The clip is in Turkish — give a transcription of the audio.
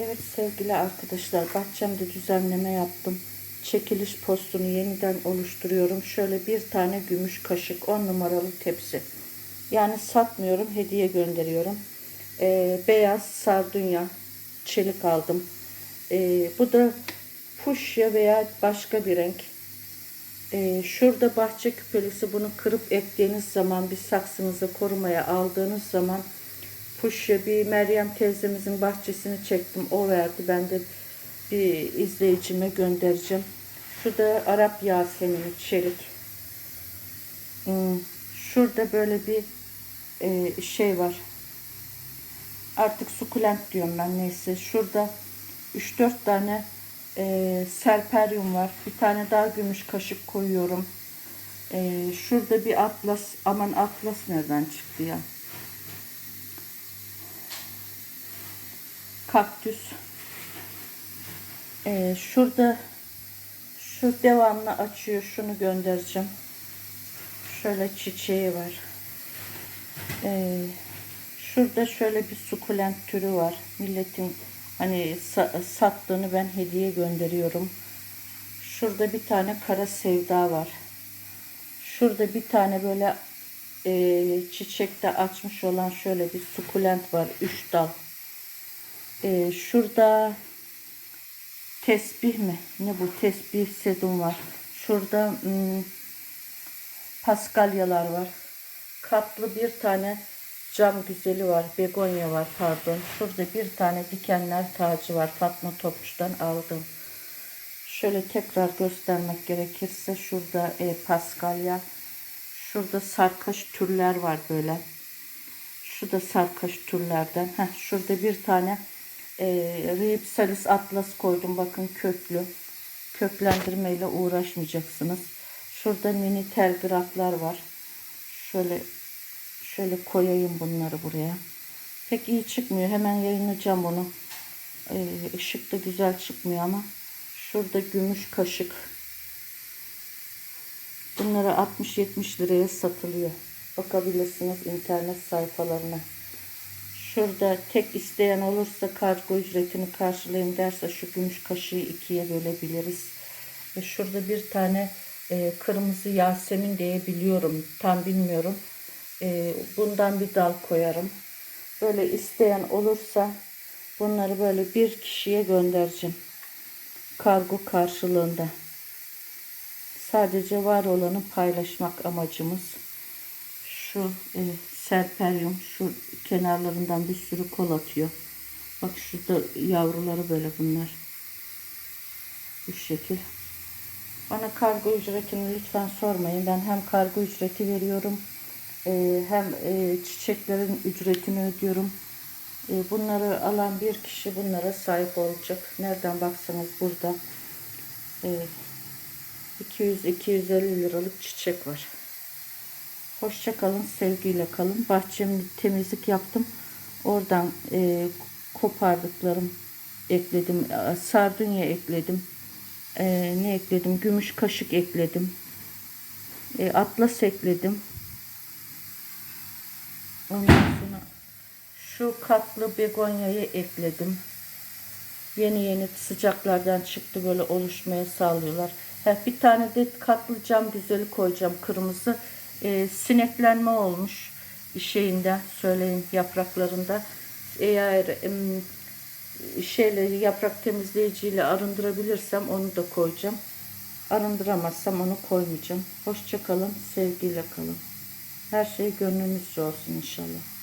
Evet sevgili arkadaşlar bahçemde düzenleme yaptım. Çekiliş postunu yeniden oluşturuyorum. Şöyle bir tane gümüş kaşık 10 numaralı tepsi. Yani satmıyorum hediye gönderiyorum. Ee, beyaz sardunya çelik aldım. Ee, bu da fuşya veya başka bir renk. Ee, şurada bahçe küpelisi bunu kırıp ektiğiniz zaman bir saksınıza korumaya aldığınız zaman Fuşya bir Meryem teyzemizin bahçesini çektim. O verdi. Ben de bir izleyicime göndereceğim. Şu da Arap Yasemini çelik. Hmm, Şurada böyle bir e, şey var. Artık sukulent diyorum ben neyse. Şurada 3-4 tane e, serperyum var. Bir tane daha gümüş kaşık koyuyorum. E, şurada bir atlas. Aman atlas nereden çıktı ya? Kaktüs. Ee, şurada şu devamlı açıyor. Şunu göndereceğim. Şöyle çiçeği var. Ee, şurada şöyle bir sukulent türü var. Milletin hani sa- sattığını ben hediye gönderiyorum. Şurada bir tane kara sevda var. Şurada bir tane böyle e, çiçekte açmış olan şöyle bir sukulent var. Üç dal. Ee, şurada tesbih mi? Ne bu? Tesbih sedum var. Şurada hmm, paskalyalar var. Katlı bir tane cam güzeli var. Begonya var pardon. Şurada bir tane dikenler tacı var. Fatma Topçu'dan aldım. Şöyle tekrar göstermek gerekirse şurada e, paskalya. Şurada sarkaç türler var böyle. Şu da türlerden. Heh, şurada bir tane e, Ripsalis Atlas koydum. Bakın köklü. Köklendirmeyle uğraşmayacaksınız. Şurada mini telgraflar var. Şöyle şöyle koyayım bunları buraya. Pek iyi çıkmıyor. Hemen yayınlayacağım bunu. E, ışık da güzel çıkmıyor ama. Şurada gümüş kaşık. Bunları 60-70 liraya satılıyor. Bakabilirsiniz internet sayfalarına. Şurada tek isteyen olursa kargo ücretini karşılayayım derse şu gümüş kaşığı ikiye bölebiliriz. Ve şurada bir tane e, kırmızı yasemin diye biliyorum. Tam bilmiyorum. E, bundan bir dal koyarım. Böyle isteyen olursa bunları böyle bir kişiye göndereceğim. Kargo karşılığında. Sadece var olanı paylaşmak amacımız. Şu e, serperyum şu kenarlarından bir sürü kol atıyor. Bak şurada yavruları böyle bunlar. Bu şekil. Bana kargo ücretini lütfen sormayın. Ben hem kargo ücreti veriyorum e, hem e, çiçeklerin ücretini ödüyorum. E, bunları alan bir kişi bunlara sahip olacak. Nereden baksanız burada e, 200-250 liralık çiçek var. Hoşça kalın, sevgiyle kalın. Bahçemde temizlik yaptım. Oradan e, kopardıklarım ekledim. Sardunya ekledim. E, ne ekledim? Gümüş kaşık ekledim. E, atlas ekledim. Ondan sonra şu katlı begonyayı ekledim. Yeni yeni sıcaklardan çıktı böyle oluşmaya sağlıyorlar. Ha, bir tane de katlı cam güzeli koyacağım kırmızı. E, sineklenme olmuş şeyinde söyleyin yapraklarında. Eğer em, şeyle yaprak temizleyiciyle arındırabilirsem onu da koyacağım. Arındıramazsam onu koymayacağım. Hoşça kalın, sevgiyle kalın. Her şey gönlünüzce olsun inşallah.